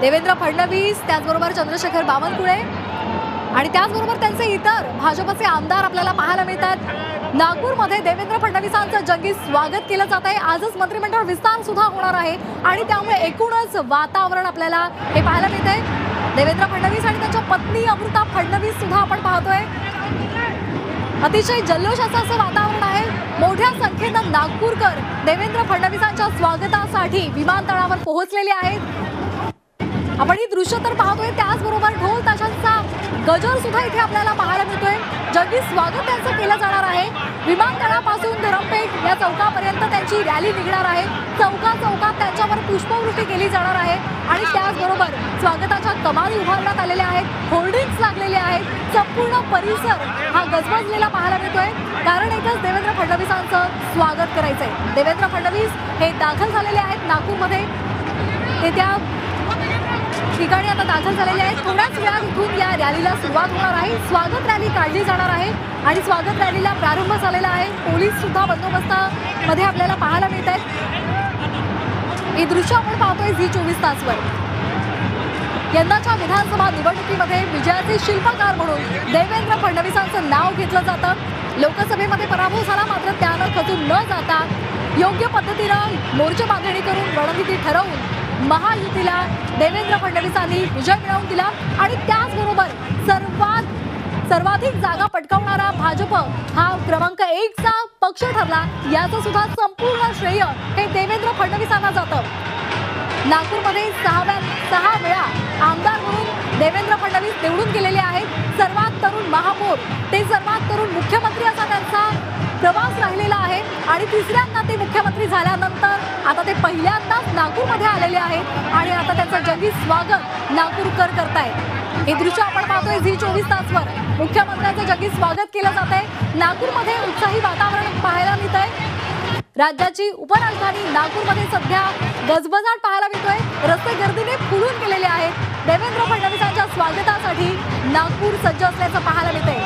देवेंद्र फडणवीस त्याचबरोबर चंद्रशेखर बावनकुळे आणि त्याचबरोबर त्यांचे इतर भाजपचे आमदार आपल्याला पाहायला मिळतात. नागपूरमध्ये देवेंद्र फडणवीसांचं जंगी स्वागत केलं जात आहे. आजच मंत्रिमंडळ विस्तार सुद्धा होणार आहे आणि त्यामुळे एकूणच वातावरण आपल्याला हे पाहायला मिळत आहे देवेंद्र फडणवीस आणि त्यांच्या पत्नी अमृता फडणवीस सुद्धा आपण पाहतोय. अतिशय जल्लोषाचं असं वातावरण आहे. मोठ्या संख्येनं नागपूरकर देवेंद्र फडणवीसांच्या स्वागतासाठी विमानतळावर पोहोचलेले आहेत. आपण ही दृश्य तर पाहतोय त्याचबरोबर ढोल ताशांचा गजर सुद्धा इथे आपल्याला पाहायला मिळतोय. जगी स्वागत त्यांचं केलं जाणार आहे. विमानतळापासून धरमपेठ या चौकापर्यंत त्यांची रॅली निघणार आहे. चौका चौकात त्यांच्यावर पुष्पवृष्टी केली जाणार आहे. आणि त्याचबरोबर स्वागताच्या कमाली उभारण्यात आलेल्या आहेत. होर्डिंग्स लागलेले आहेत. संपूर्ण परिसर हा गजबजलेला पाहायला मिळतोय. कारण एकच देवेंद्र फडणवीसांचं स्वागत करायचंय. देवेंद्र फडणवीस हे दाखल झालेले आहेत नागपूरमध्ये. ते त्या ठिकाणी आता दाखल झालेले आहेत. थोड्याच वेळात इथून या रॅलीला सुरुवात होणार आहे. स्वागत रॅली काढली जाणार आहे आणि स्वागत रॅलीला प्रारंभ झालेला आहे. पोलीस सुद्धा बंदोबस्तामध्ये आपल्याला पाहायला मिळत आहेत. हे दृश्य आपण पाहतोय झी चोवीस तासवर. यंदाच्या विधानसभा निवडणुकीमध्ये विजयाचे शिल्पकार म्हणून देवेंद्र फडणवीसांचं नाव घेतलं जातं. लोकसभेमध्ये पराभव झाला मात्र त्यानं खचून न जाता योग्य पद्धतीनं मोर्चा बांधणी करून रणनीती ठरवून महायुतीला देवेंद्र फडणवीसांनी विजय मिळवून दिला. आणि त्याचबरोबर सर्वात सर्वाधिक जागा पटकावणारा भाजप हा क्रमांक एकचा पक्ष ठरला. याचं सुद्धा संपूर्ण श्रेय हे देवेंद्र फडणवीसांना जातं. नागपूरमध्ये सहाव्या सहा वेळा आमदार म्हणून देवेंद्र फडणवीस निवडून गेलेले आहेत. सर्वात तरुण महापौर ते सर्वात तरुण मुख्यमंत्री असा त्यांचा प्रवास राहिलेला आहे आणि तिसऱ्यांदा ते मुख्यमंत्री झाल्यानंतर आता ते पहिल्यांदाच नागपूरमध्ये आलेले आहेत आणि आता त्याचं जगी स्वागत नागपूरकर करतायत. हे दृश्य आपण पाहतोय झी चोवीस तासवर. मुख्यमंत्र्यांचं जगी स्वागत केलं जात आहे नागपूरमध्ये उत्साही वातावरण पाहायला मिळत आहे राज्याची उपराजधानी नागपूरमध्ये सध्या गजबजाट पाहायला मिळतोय. रस्ते गर्दीने फुलून गेलेले आहेत. देवेंद्र फडणवीसांच्या स्वागतासाठी नागपूर सज्ज असल्याचं पाहायला मिळतंय.